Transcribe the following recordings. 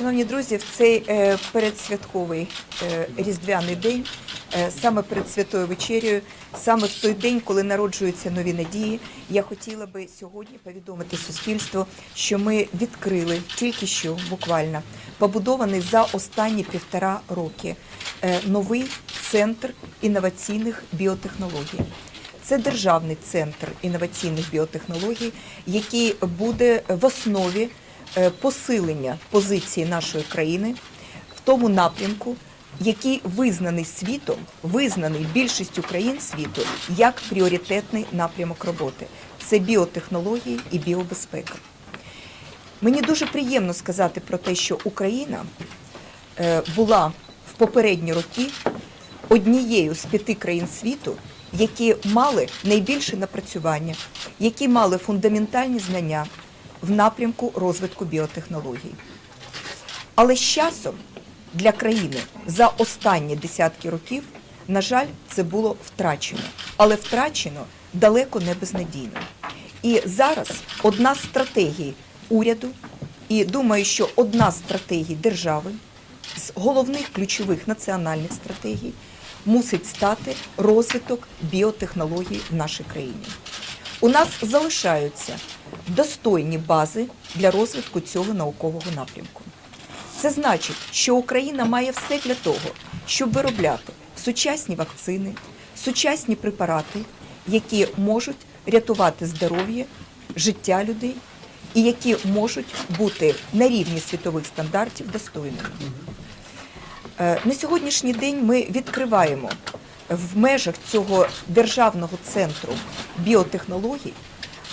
Шановні друзі, в цей е, передсвятковий е, різдвяний день, е, саме перед святою вечерею, саме в той день, коли народжуються нові надії, я хотіла би сьогодні повідомити суспільству, що ми відкрили тільки що буквально побудований за останні півтора роки новий центр інноваційних біотехнологій. Це державний центр інноваційних біотехнологій, який буде в основі посилення позиції нашої країни в тому напрямку, який визнаний світом, визнаний більшістю країн світу як пріоритетний напрямок роботи. Це біотехнології і біобезпека. Мені дуже приємно сказати про те, що Україна е, була в попередні роки однією з п'яти країн світу, які мали найбільше напрацювання, які мали фундаментальні знання в напрямку розвитку біотехнологій. Але з часом для країни за останні десятки років, на жаль, це було втрачено, але втрачено далеко не безнадійно. І зараз одна з стратегій уряду, і думаю, що одна з стратегій держави з головних ключових національних стратегій мусить стати розвиток біотехнологій в нашій країні. У нас залишаються достойні бази для розвитку цього наукового напрямку. Це значить, що Україна має все для того, щоб виробляти сучасні вакцини, сучасні препарати, які можуть рятувати здоров'я, життя людей і які можуть бути на рівні світових стандартів достойними. Е, На сьогоднішній день ми відкриваємо в межах цього державного центру біотехнологій,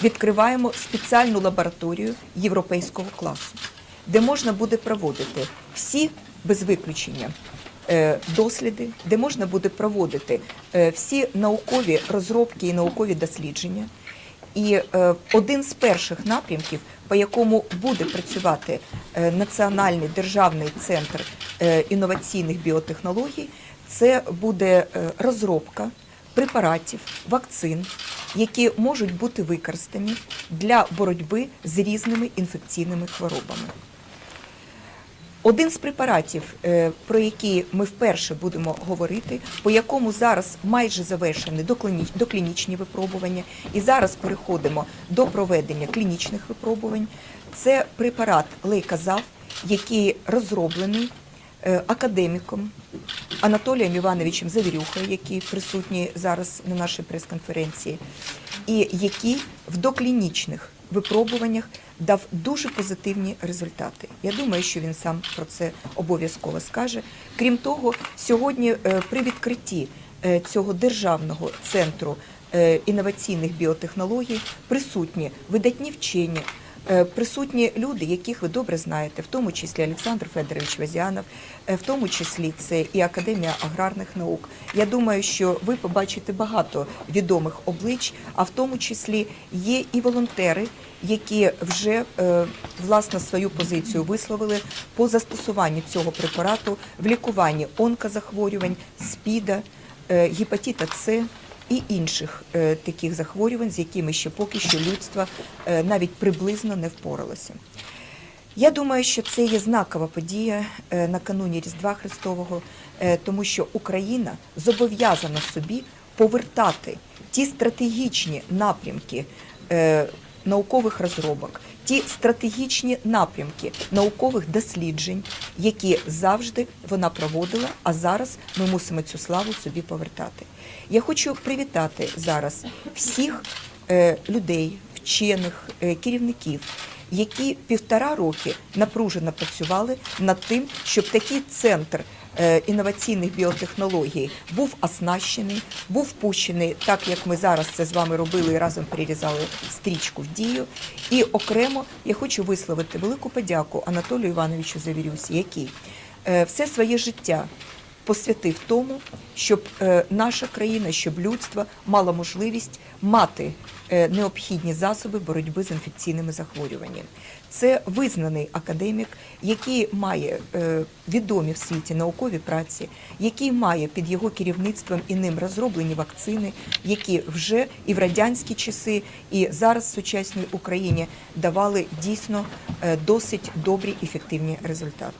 відкриваємо спеціальну лабораторію європейського класу, де можна буде проводити всі без виключення е, досліди, де можна буде проводити е, всі наукові розробки і наукові дослідження. І е, один з перших напрямків, по якому буде працювати Національний державний центр інноваційних біотехнологій, це буде е, розробка препаратів, вакцин, які можуть бути використані для боротьби з різними інфекційними хворобами. Один з препаратів, е, про які ми вперше будемо говорити, по якому зараз майже завершені доклінічні випробування, і зараз переходимо до проведення клінічних випробувань. Це препарат лейказав, який розроблений академіком Анатолієм Івановичем Завірюхою, який присутній зараз на нашій прес-конференції, і який в доклінічних випробуваннях дав дуже позитивні результати. Я думаю, що він сам про це обов'язково скаже. Крім того, сьогодні е, при відкритті е, цього державного центру е, інноваційних біотехнологій присутні видатні вчені. Е, Присутні люди, яких ви добре знаєте, в тому числі Олександр Федорович Вазянов, е, в тому числі це і Академія аграрних наук. Я думаю, що ви побачите багато відомих облич, а в тому числі є і волонтери, які вже е, власне свою позицію висловили по застосуванню цього препарату в лікуванні онкозахворювань, СПІДа, гепатита С і інших е, таких захворювань, з якими ще поки що людство е, навіть приблизно не впоралося. Я думаю, що це є знакова подія е, накануні Різдва Христового, тому що Україна зобов'язана собі повертати ті стратегічні напрямки наукових розробок, ті стратегічні напрямки наукових досліджень, які завжди вона проводила, а зараз ми мусимо цю славу собі повертати. Я хочу привітати зараз всіх е, людей, вчених, е, керівників, які півтора роки напружено працювали над тим, щоб такий центр інноваційних біотехнологій був оснащений, був пущений, так як ми зараз це з вами робили і разом прирізали стрічку в дію. І окремо я хочу висловити велику подяку Анатолію Івановичу Завірюсі, який е, все своє життя посвятив тому, щоб е, наша країна, щоб людство мало можливість мати е, необхідні засоби боротьби з інфекційними захворюваннями. Це визнаний академік, який має е, відомі в світі наукові праці, який має під його керівництвом і ним розроблені вакцини, які вже і в радянські часи, і зараз в сучасній Україні давали дійсно досить добрі ефективні результати.